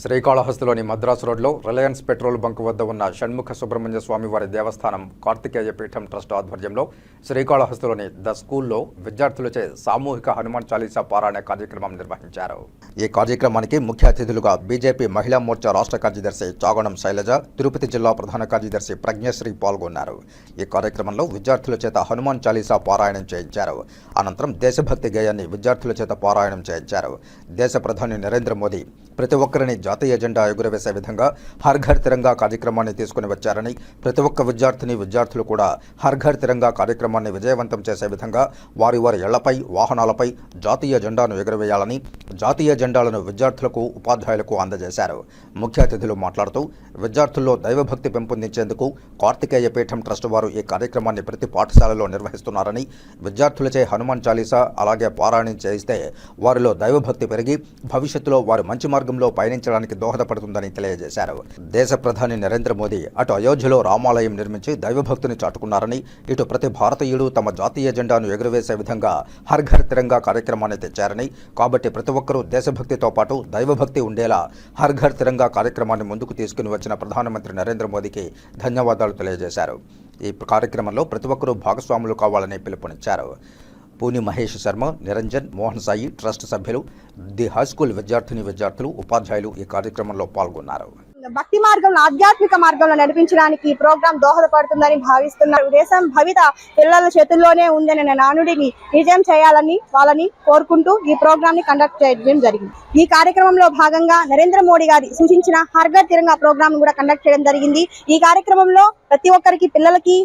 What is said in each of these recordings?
శ్రీకాళహస్తిలోని మద్రాసు రోడ్లో Reliance petrol bunk వద్ద ఉన్న షణ్ముఖ సుబ్రహ్మణ్య స్వామి వారి దేవస్థానం కార్తికేయ పీఠం ట్రస్ట్ ఆధ్వర్యంలో శ్రీకాళహస్తిలోని ద స్కూల్లో విద్యార్థులచే సామూహిక హనుమాన్ చాలీసా పారాయణ కార్యక్రమం నిర్వహించారు. ఈ కార్యక్రమానికి ముఖ్య అతిథులుగా బీజేపీ మహిళా మోర్చా రాష్ట్ర కార్యదర్శి చాగణం శైలజ తిరుపతి జిల్లా ప్రధాన కార్యదర్శి ప్రజ్ఞశ్రీ పాల్గొన్నారు. ఈ కార్యక్రమంలో విద్యార్థుల చేత హనుమాన్ చాలీసా పారాయణం చేయించారు. అనంతరం దేశభక్తి గేయాన్ని విద్యార్థుల చేత పారాయణం చేయించారు. దేశ ప్రధాని నరేంద్ర మోదీ ప్రతి ఒక్కరిని జాతీయ జెండా ఎగురవేసే విధంగా హర్ ఘర్ తిరంగా కార్యక్రమాన్ని తీసుకుని వచ్చారని ప్రతి ఒక్క విద్యార్థిని విద్యార్థులు కూడా హర్ ఘర్ తిరంగా కార్యక్రమాన్ని విజయవంతం చేసే విధంగా వారి వారి ఇళ్ళపై వాహనాలపై జాతీయ జెండాను ఎగురవేయాలని జాతీయ జెండాలను విద్యార్థులకు ఉపాధ్యాయులకు అందజేశారు. ముఖ్య అతిథులు మాట్లాడుతూ విద్యార్థుల్లో దైవభక్తి పెంపొందించేందుకు కార్తికేయ పీఠం ట్రస్ట్ వారు ఈ కార్యక్రమాన్ని ప్రతి పాఠశాలలో నిర్వహిస్తున్నారని విద్యార్థులచే హనుమాన్ చాలీసా అలాగే పారాయణం చేయిస్తే వారిలో దైవభక్తి పెరిగి భవిష్యత్తులో వారు మంచి మార్గంలో పయనించడానికి దోహదపడుతుందని తెలియజేశారు. దేశ ప్రధాని నరేంద్ర మోదీ అటు అయోధ్యలో రామాలయం నిర్మించి దైవభక్తిని చాటుకున్నారని ఇటు ప్రతి భారతీయుడు తమ జాతీయ జెండాను ఎగురవేసే విధంగా హర్ ఘర్ తిరంగా కార్యక్రమాన్ని తెచ్చారని కాబట్టి ప్రతి ఒక్కరూ దేశభక్తితో పాటు దైవభక్తి ఉండేలా హర్ ఘర్ తిరంగా కార్యక్రమాన్ని ముందుకు తీసుకుని వచ్చిన ప్రధానమంత్రి నరేంద్ర మోదీకి ధన్యవాదాలు తెలియజేశారు. ఈ కార్యక్రమంలో ప్రతి ఒక్కరూ భాగస్వాములు కావాలని పిలుపునిచ్చారు. పూని మహేష్ శర్మ నిరంజన్ మోహన్ సాయి ట్రస్ట్ సభ్యులు ది హై స్కూల్ విద్యార్థిని విద్యార్థులు ఉపాధ్యాయులు ఈ కార్యక్రమంలో పాల్గొన్నారు. భక్తి మార్గంలో ఆధ్యాత్మిక మార్గంలో నడిపించడానికి ఈ ప్రోగ్రాం దోహదపడుతుందని భావిస్తున్నారు. దేశం భవిత పిల్లల చేతుల్లోనే ఉందని నానుడిని నిజం చేయాలని వాళ్ళని కోరుకుంటూ ఈ ప్రోగ్రామ్ని కండక్ట్ చేయడం జరిగింది. ఈ కార్యక్రమంలో భాగంగా నరేంద్ర మోడీ గారి సూచించిన హర్ఘర్ తిరంగా ప్రోగ్రామ్ కూడా కండక్ట్ చేయడం జరిగింది. ఈ కార్యక్రమంలో ప్రతి ఒక్కరికి పిల్లలకి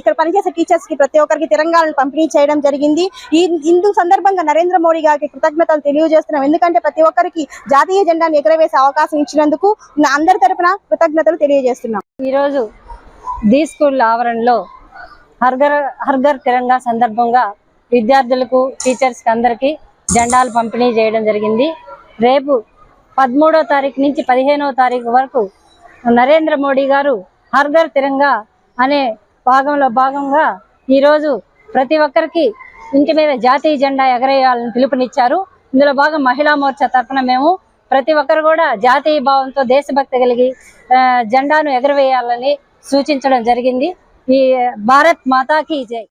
ఇక్కడ పనిచేసే టీచర్స్కి ప్రతి ఒక్కరికి తిరంగాలను పంపిణీ చేయడం జరిగింది. ఈ ఇందు సందర్భంగా నరేంద్ర మోడీ గారికి కృతజ్ఞతలు తెలియజేస్తున్నాం. ఎందుకంటే ప్రతి ఒక్కరికి జాతీయ జెండాను ఎగరవేసే అవకాశం ఇచ్చినందుకు అందరి తరపున కృతజ్ఞతలు తెలియజేస్తున్నాం. ఈరోజు ది స్కూల్ ఆవరణలో హర్గర్ హర్గర్ తిరంగా సందర్భంగా విద్యార్థులకు టీచర్స్కి అందరికీ జెండాలు పంపిణీ చేయడం జరిగింది. రేపు పదమూడో తారీఖు నుంచి పదిహేనవ తారీఖు వరకు నరేంద్ర మోడీ గారు హర్గర్ తిరంగా అనే భాగంలో భాగంగా ఈరోజు ప్రతి ఒక్కరికి ఇంటి మీద జాతీయ జెండా ఎగరేయాలని పిలుపునిచ్చారు. ఇందులో భాగం మహిళా మోర్చా తరఫున మేము ప్రతి ఒక్కరు కూడా జాతీయ భావంతో దేశభక్తి కలిగి జెండాను ఎగరవేయాలని సూచించడం జరిగింది. ఈ భారత్ మాతాకి జై.